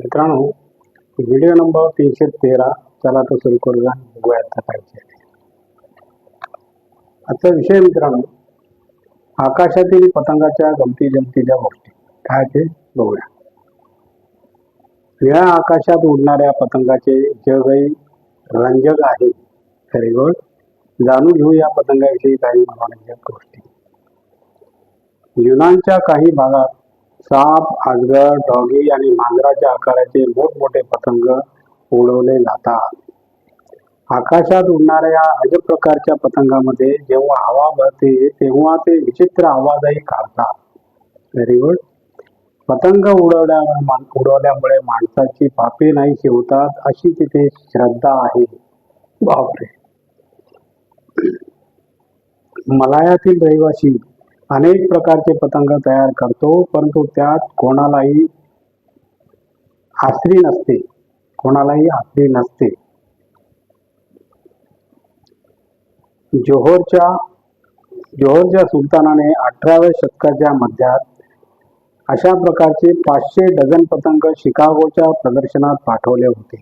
मित्रांनो video number तीनशे तेरा चला तो सुरू करूया बघूया आजचा विषय मित्रांनो आकाशातील पतंगाच्या गमती जमतीच्या गोष्टी. काय ते? बघूया. निळ्या आकाशात उडणाऱ्या पतंगाचे जगही रंजक आहे व्हेरी गोष्ट जाणून घेऊ या पतंगाविषयी काही मनोरंजक गोष्टी. युनानच्या काही भागात साप आजगर डॉगी आणि मांजराच्या आकाराचे मोठमोठे पतंग उडवले जातात. आकाशात उडणाऱ्या अजब प्रकारच्या पतंगामध्ये जेव्हा हवा भरते तेव्हा ते विचित्र आवाजही काढतात. व्हेरी गुड पतंग उडवल्या उडवल्यामुळे माणसाची पापे नाहीशी होतात अशी तिथे श्रद्धा आहे. बापरे. मलायातील रहिवासी अनेक प्रकारचे पतंग तयार करतो परंतु त्यात कोणालाही आसरी नसते. कोणालाही आसरी नसते. जोहोरच्या जोहोरच्या सुलतानाने अठराव्या शतकाच्या मध्यात अशा प्रकारचे पाचशे डझन पतंग शिकागोच्या प्रदर्शनात पाठवले होते.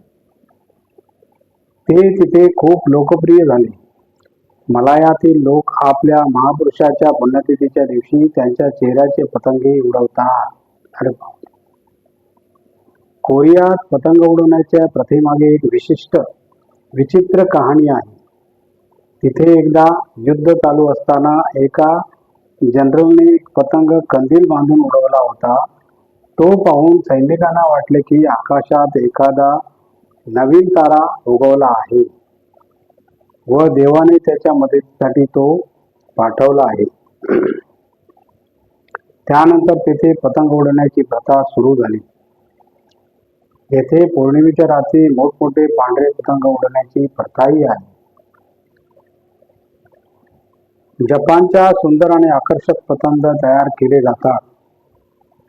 ते तिथे खूप लोकप्रिय झाले. मलायातील लोक आपल्या महापुरुषाच्या पुण्यतिथीच्या दिवशी त्यांच्या चेहऱ्याचे पतंगे उडवतात. अरे कोरियात पतंग उडवण्याच्या प्रथेमागे एक विशिष्ट विचित्र कहाणी आहे. तिथे एकदा युद्ध चालू असताना एका जनरलने एक पतंग कंदील बांधून उडवला होता. तो पाहून सैनिकांना वाटले की आकाशात एखादा नवीन तारा उगवला आहे. व देवाने त्याच्या मदतीसाठी तो पाठवला आहे. त्यानंतर तेथे पतंग उडवण्याची प्रथा सुरू झाली. येथे पौर्णिमेच्या रात्री मोठमोठे पांढरे पतंग उडवण्याची प्रथाही आहे. जपानच्या सुंदर आणि आकर्षक पतंग तयार केले जातात.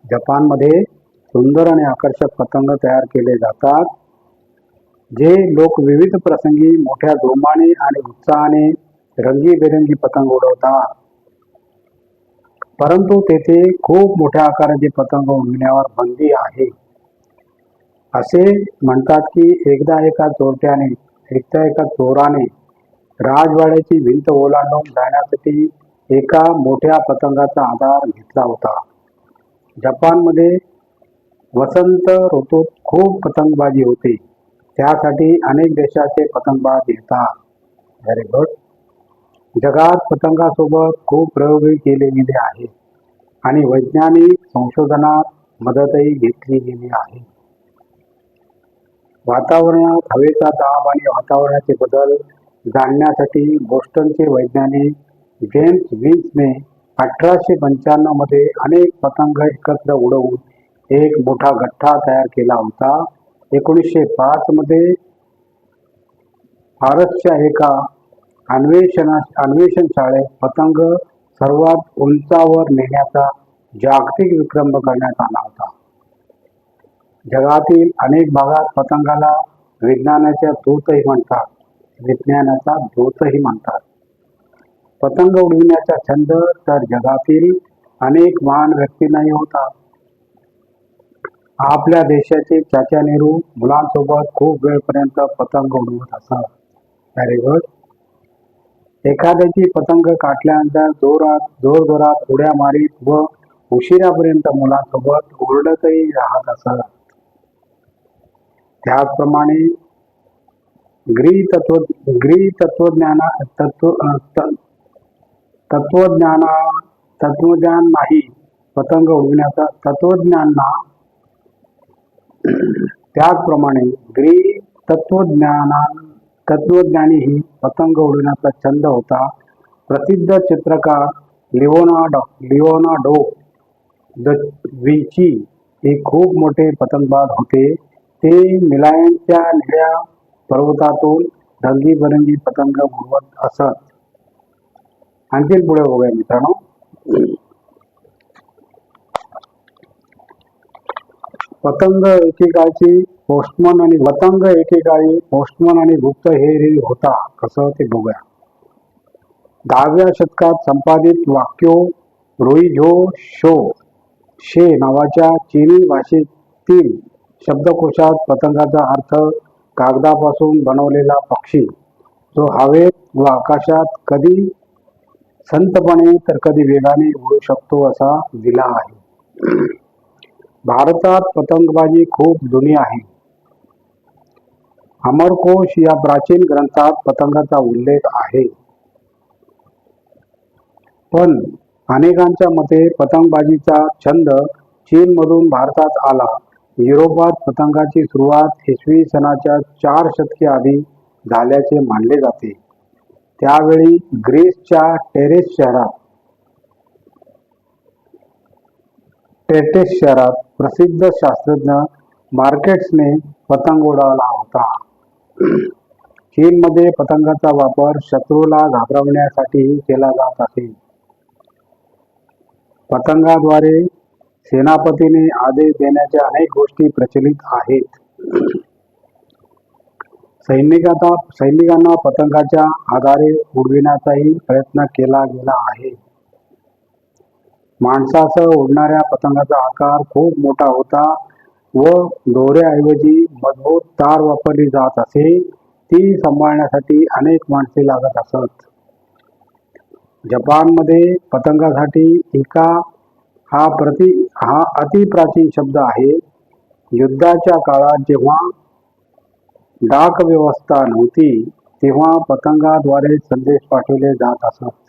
जपानमध्ये सुंदर आणि आकर्षक पतंग तयार केले जातात. जे लोक विविध प्रसंगी मोठ्या जोमाने आणि उत्साहाने रंगीबेरंगी पतंग उडवतात. परंतु तेथे खूप मोठ्या आकाराचे पतंग उडविण्यावर बंदी आहे. असे म्हणतात की एकदा एका चोरट्याने एकदा एका चोराने राजवाड्याची भिंत ओलांडून जाण्यासाठी एका मोठ्या पतंगाचा आधार घेतला होता. जपानमध्ये वसंत ऋतूत खूप पतंगबाजी होते. त्यासाठी अनेक देशाचे पतंगबाज येतात व्हेरी गुड जगात पतंगासोबत खूप प्रयोगही केले गेले आहेत आणि वैज्ञानिक संशोधनात मदतही घेतली गेली आहे. वातावरणात हवेचा दाब आणि वातावरणाचे बदल जाणण्यासाठी बोस्टनचे वैज्ञानिक जेम्स विन्सने अठराशे पंच्याण्णवमध्ये अनेक पतंग एकत्र उडवून एक मोठा गठ्ठा तयार केला होता. एकोणीसशे पाचमध्ये फारसच्या एका अन्वेषणा अन्वेषण शाळेत पतंग सर्वात उंचावर नेण्याचा जागतिक विक्रम करण्यात आला होता. जगातील अनेक भागात पतंगाला विज्ञानाच्या दूतही म्हणतात विज्ञानाचा दूतही म्हणतात. पतंग उडविण्याचा छंद तर जगातील अनेक महान व्यक्तींनाही होता. आपल्या देशाचे चाचा नेहरू मुलांसोबत खूप वेळपर्यंत पतंग उडवत असत व्हेरी गुड एखाद्याची पतंग काटल्यानंतर जोरात जोर जोरात उड्या मारीत व उशिरापर्यंत मुलांसोबत ओरडतही राहत असत. त्याचप्रमाणे ग्री तत्व ग्री तत्वज्ञाना तत्व तत्वज्ञाना तत्वज्ञान नाही पतंग उडविण्याचा तत्वज्ञांना त्याचप्रमाणे ग्री तत्वज्ञाना तत्वज्ञानीही पतंग उडविण्याचा छंद होता. प्रसिद्ध चित्रकार लिओनाडो लिओनाडो द विची हे खूप मोठे पतंगबाज होते. ते मिलायनच्या निळ्या पर्वतातून रंगीबरंगी पतंग उडवत असत. आणखी पुढे बघूया मित्रांनो. पतंग एकेकाळची पोस्टमन आणि पतंग एकेकाळी पोस्टमन आणि गुप्तहेरी होता. कसं ते बघूया. दहाव्या शतकात संपादित वाक्यो रोईझो शो शे नावाच्या चीनी भाषेतील शब्दकोशात पतंगाचा अर्थ कागदापासून बनवलेला पक्षी. जो हवेत व आकाशात कधी संतपणे तर कधी वेगाने उडू शकतो असा दिला आहे. भारतात पतंगबाजी खूप जुनी आहे. अमरकोश या प्राचीन ग्रंथात पतंगाचा उल्लेख आहे. पण अनेकांच्या मते पतंगबाजीचा छंद चीनमधून भारतात आला. युरोपात पतंगाची सुरुवात इसवी सनाच्या चार शतके आधी झाल्याचे मानले जाते. त्यावेळी ग्रीसच्या टेरेस शहरात टेटेस शहरात प्रसिद्ध शास्त्रज्ञ मार्केट्सने पतंग उडवला होता. चीनमध्ये पतंगाचा वापर शत्रूला घाबरवण्यासाठी केला जात असे. पतंगाद्वारे सेनापतीने आदेश देण्याच्या अनेक गोष्टी प्रचलित आहेत. सैनिकांना सैनिकांना पतंगाच्या आधारे उडविण्याचाही प्रयत्न केला गेला आहे. माणसासह उडणाऱ्या पतंगाचा आकार खूप मोठा होता व दोऱ्याऐवजी मजबूत तार वापरली जात असे ती सांभाळण्यासाठी अनेक माणसे लागत असत. जपानमध्ये पतंगासाठी इका हा प्रति हा अतिप्राचीन शब्द आहे. युद्धाच्या काळात जेव्हा डाक व्यवस्था नव्हती तेव्हा पतंगाद्वारे संदेश पाठवले जात असत.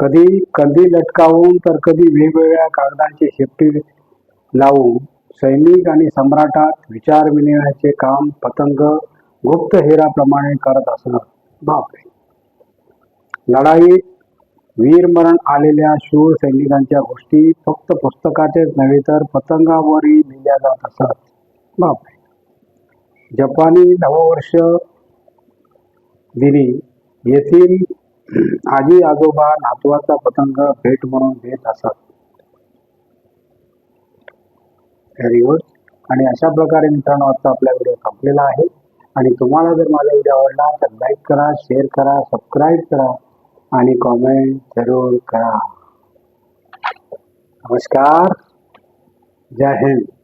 कधी कधी लटकावून तर कधी वेगवेगळ्या कागदांची शेपटी लावून सैनिक आणि सम्राटात विचार विनिमयाचे काम पतंग गुप्त हेराप्रमाणे करत असत बापरे! लढाईत वीरमरण आलेल्या शूर सैनिकांच्या गोष्टी फक्त पुस्तकाचेच नव्हे तर पतंगावरही लिहिल्या जात असत बापरे! जपानी नववर्ष दिनी येथील आजी आजोबा नातवाचा पतंग भेट म्हणून देत असत. आणि अशा प्रकारे मित्रांनो आजचा आपला व्हिडिओ संपलेला आहे. आणि तुम्हाला जर माझा व्हिडिओ आवडला तर लाईक करा शेअर करा सबस्क्राईब करा आणि कॉमेंट जरूर करा. नमस्कार. जय हिंद.